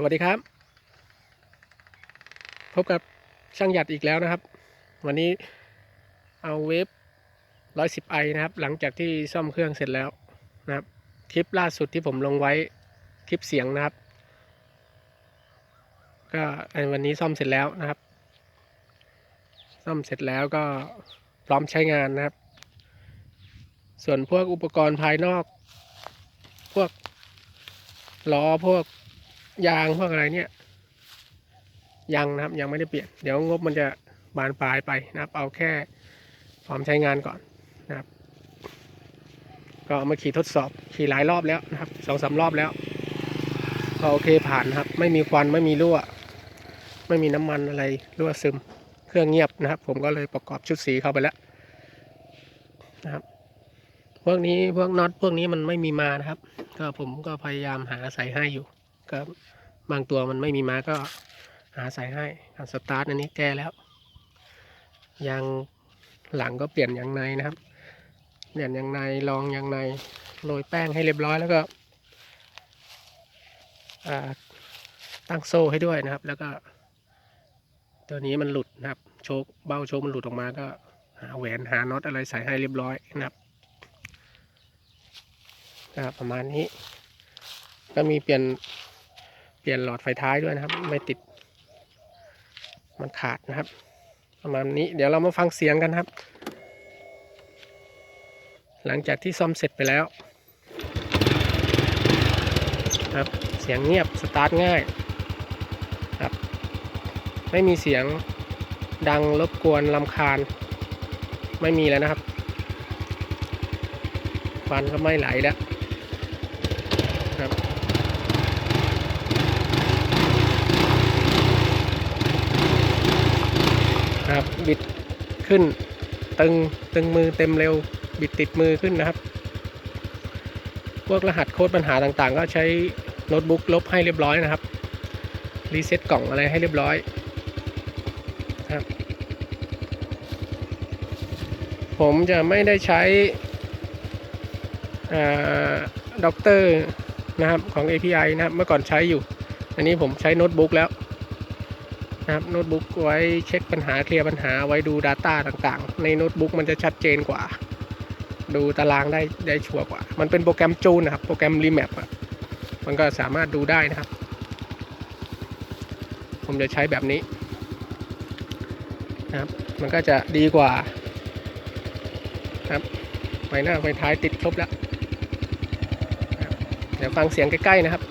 สวัสดีครับ พบกับช่างหยัดอีกแล้วนะครับ วันนี้เอาเวฟร้อยสิบไอนะครับ หลังจากที่ซ่อมเครื่องเสร็จแล้วนะครับ คลิปล่าสุดที่ผมลงไว้คลิปเสียงนะครับ ก็วันนี้ซ่อมเสร็จแล้วนะครับ ซ่อมเสร็จแล้วก็พร้อมใช้งานนะครับ ส่วนพวกอุปกรณ์ภายนอก พวกล้อพวก ยางพวกอะไรเนี่ย ยังนะครับยังไม่ได้เปลี่ยน เดี๋ยวงบมันจะบานปลายไปนะครับ เอาแค่พร้อมใช้งานก่อนนะครับ ก็มาขี่ทดสอบขี่หลายรอบแล้วนะครับสองสามรอบแล้วก็โอเคผ่านนะครับ ไม่มีควันไม่มีรั่ว ไม่มีน้ำมันอะไรรั่วซึม เครื่องเงียบนะครับ ผมก็เลยประกอบชุดสีเข้าไปแล้วนะครับพวกนี้พวกน็อตพวกนี้มันไม่มีมานะครับ ก็ผมก็พยายามหาใส่ให้อยู่ ก็บางตัวมันไม่มีมาก็หาใส่ให้การสตาร์ทอันนี้แก้แล้วยางหลังก็เปลี่ยนยางในนะครับ เปลี่ยนยางในรองยางในโรยแป้งให้เรียบร้อยแล้วก็ตั้งโซ่ให้ด้วยนะครับ แล้วก็ตัวนี้มันหลุดนะครับ โชคเบ้าโชคมันหลุดออกมาก็หาแหวนหาน็อตอะไรใส่ให้เรียบร้อยนะครับก็ประมาณนี้ ก็มีเปลี่ยน ลี่ยนหลอดไฟท้ายด้วยนะครับ ไม่ติด มันขาดนะครับ ประมาณนี้เดี๋ยวเรามาฟังเสียงกันครับ หลังจากที่ซ่อมเสร็จไปแล้ว ครับเสียงเงียบสตาร์ทง่ายครับ ไม่มีเสียงดังรบกวนลำคาญ ไม่มีแล้วนะครับควันก็ไม่ไหลแล้วครับ ครับ บิดขึ้นตึงตึงมือเต็มเร็ว บิดติดมือขึ้นนะครับ พวกรหัสโค้ดปัญหาต่างๆ ก็ใช้โน้ตบุ๊กลบให้เรียบร้อยนะครับ รีเซ็ตกล่องอะไรให้เรียบร้อยครับ ผมจะไม่ได้ใช้ด็อกเตอร์นะครับของ API นะครับ เมื่อก่อนใช้อยู่ อันนี้ผมใช้โน้ตบุ๊กแล้ว นะครับโน้ตบุ๊กไว้เช็คปัญหาเคลียร์ปัญหาไว้ดู Data ต่างๆ ในโน้ตบุ๊กมันจะชัดเจนกว่า ดูตารางได้ได้ชัวร์กว่า มันเป็นโปรแกรมจูนนะครับ โปรแกรม Remap อะมันก็สามารถดูได้นะครับ ผมจะใช้แบบนี้นะครับ มันก็จะดีกว่าครับไฟหน้าไฟท้ายติดครบแล้ว เดี๋ยวฟังเสียงใกล้ ๆ นะครับ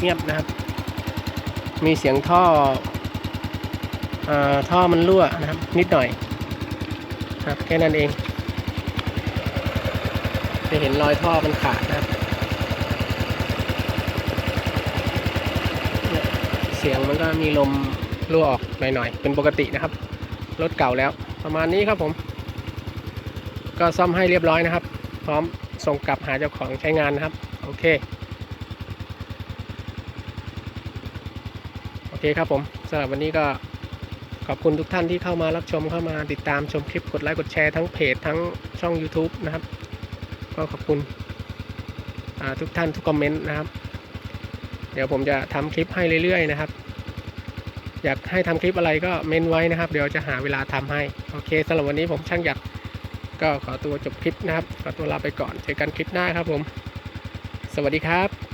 เงียบนะครับ มีเสียงท่ออท่อมันรั่วนะครับ นิดหน่อยครับแค่นั้นเอง จะเห็นรอยท่อมันขาดนะครับ เสียงมันก็มีลมรั่วออกหน่อยๆ เป็นปกตินะครับ รถเก่าแล้ว ประมาณนี้ครับผม ก็ซ่อมให้เรียบร้อยนะครับ พร้อมส่งกลับหาเจ้าของใช้งานนะครับ โอเค โอ เคครับผมสำหรับวันนี้ก็ขอบคุณทุกท่านที่เข้ามารับชมเข้ามาติดตามชมคลิปกดไลค์กดแชร์ทั้งเพจทั้งช่อง YouTube นะครับ ก็ขอบคุณทุกท่านทุกคอมเมนต์นะครับ เดี๋ยวผมจะทำคลิปให้เรื่อยๆนะครับ อยากให้ทำคลิปอะไรก็เมนไว้นะครับ เดี๋ยวจะหาเวลาทำให้ โอเคสำหรับวันนี้ผมช่างหยัดก็ขอตัวจบคลิปนะครับ ขอตัวลาไปก่อน เจอกันคลิปหน้าครับผม สวัสดีครับ